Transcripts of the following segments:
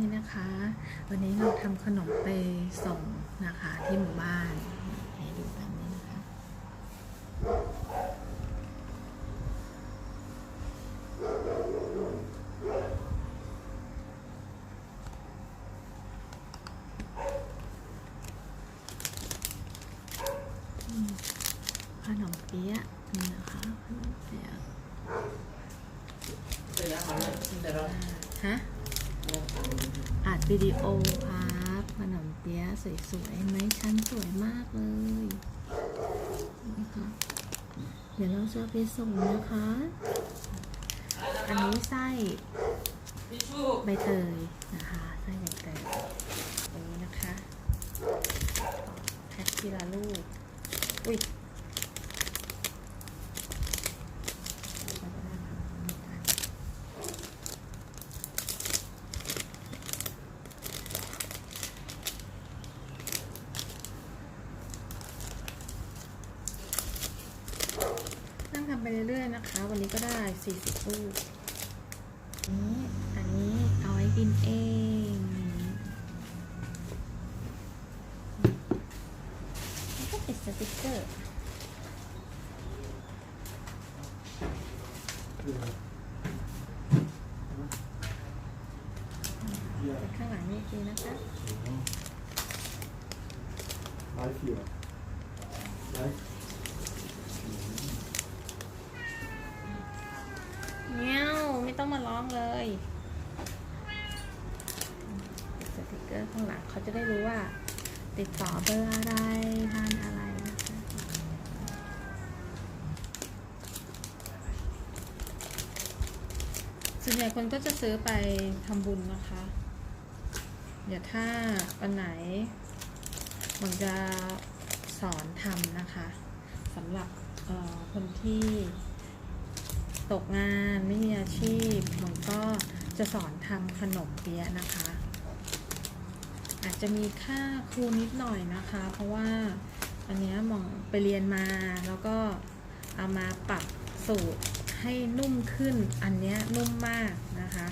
นี่นะคะ วันนี้เราทำขนมไปส่งนะคะที่หมู่บ้านให้ดูแบบนี้นะคะอืมขนมเปี๊ยะนี่นะคะขนมเปี๊ยะเสร็จแล้วครับเสร็จแล้วฮะอัด วิดีโอครับขนมเปี๊ยะสวยๆไหมชั้นสวยมากเลยนะคะเดี๋ยวเราจะไปส่งนะคะ อันนี้ไส้ใบเตยนะคะไส้ใบเตยอันนี้นะคะแพ็คทีละลูก อุ้ยเราจะได้ทำอันนี้กันนั่งทำ ไปเรื่อยๆนะคะ วันนี้ก็ได้ 40 ลูกนี้อันนี้เอาไว้กินเองแล้วก็ติดสติกเกอร์ข้างหลังนี่อีกทีนะคะไลฟ์อยู่ไลฟ์ เงี้ยว้องมาร้องเลยสติกเกอร์ข้างหลังเขาจะได้รู้ว่า ติดต่อเบอร์อะไรทานอะไรนะคะส่วนใหญ่คนก็จะซื้อไปทำบุญนะคะ เดี๋ยวถ้าวันไหนมันจะสอนทำนะคะสำหรับคนที่ ตกงานไม่มีอาชีพมันก็จะสอนทำขนมเปี๊ยะนะคะ อาจจะมีค่าครูนิดหน่อยนะคะ เพราะว่าอันเนี้ยหมองไปเรียนมาแล้วก็เอามาปรับสูตรให้นุ่มขึ้นอันเนี้ยนุ่มมากนะคะ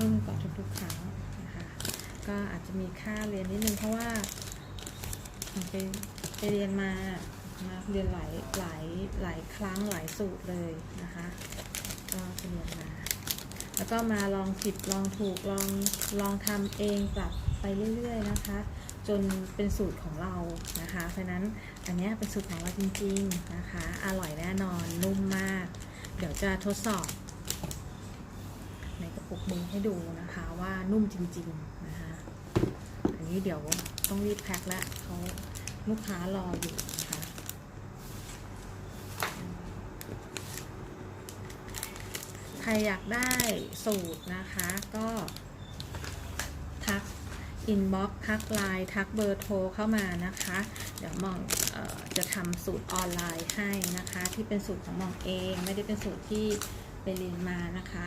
นุ่มกว่าทุกๆครั้งนะคะก็อาจจะมีค่าเรียนนิดนึงเพราะว่าไปไปเรียนมา มาเรียนหลายหลายหลายครั้งหลายสูตรเลยนะคะก็เรียนมาแล้วก็มาลองผิดลองถูกลองลองทำเองปรับไปเรื่อยๆนะคะ จนเป็นสูตรของเรานะคะเพราะนั้นอันนี้เป็นสูตรของเราจริงๆนะคะ อร่อยแน่นอนนุ่มมาก เดี๋ยวจะทดสอบ ในกระปุกมือให้ดูนะคะว่านุ่มจริงๆนะคะ อันนี้เดี๋ยวต้องรีบแพ็คแล้วเขาลูกค้ารออยู่นะคะ ใครอยากได้สูตรนะคะก็ทักอินบ็อกทักไลน์ทักเบอร์โทรเข้ามานะคะ เดี๋ยวมองออจะทำสูตรออนไลน์ให้นะคะ ที่เป็นสูตรของมองเองไม่ได้เป็นสูตรที่ไปเรียนมานะคะ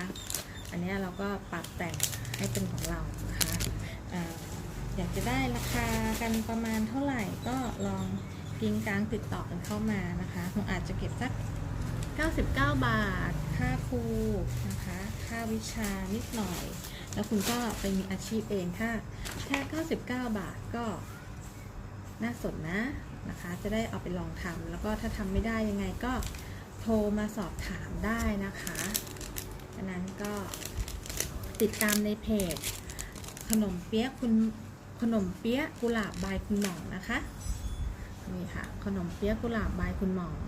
อันนี้เราก็ปรับแต่งให้เป็นของเรานะคะออยากจะได้ราคากันประมาณเท่าไหร่ก็ลองพิงกลางติดต่อกันเข้ามานะคะผมอาจจะเก็บสัก 99 บาท ค่าครูนะคะ ค่าวิชานิดหน่อย แล้วคุณก็ไปมีอาชีพเองถ้าแค่99 บาทก็น่าสนนะนะคะ จะได้เอาไปลองทำแล้วก็ถ้าทำไม่ได้ยังไงก็โทรมาสอบถามได้นะคะอันนั้นก็ติดตามในเพจ ขนมเปี๊ยะคุณขนมเปี๊ยะกุหลาบบายคุณหม่องนะคะนี่ค่ะ ขนมเปี๊ยะกุหลาบบายคุณหม่อง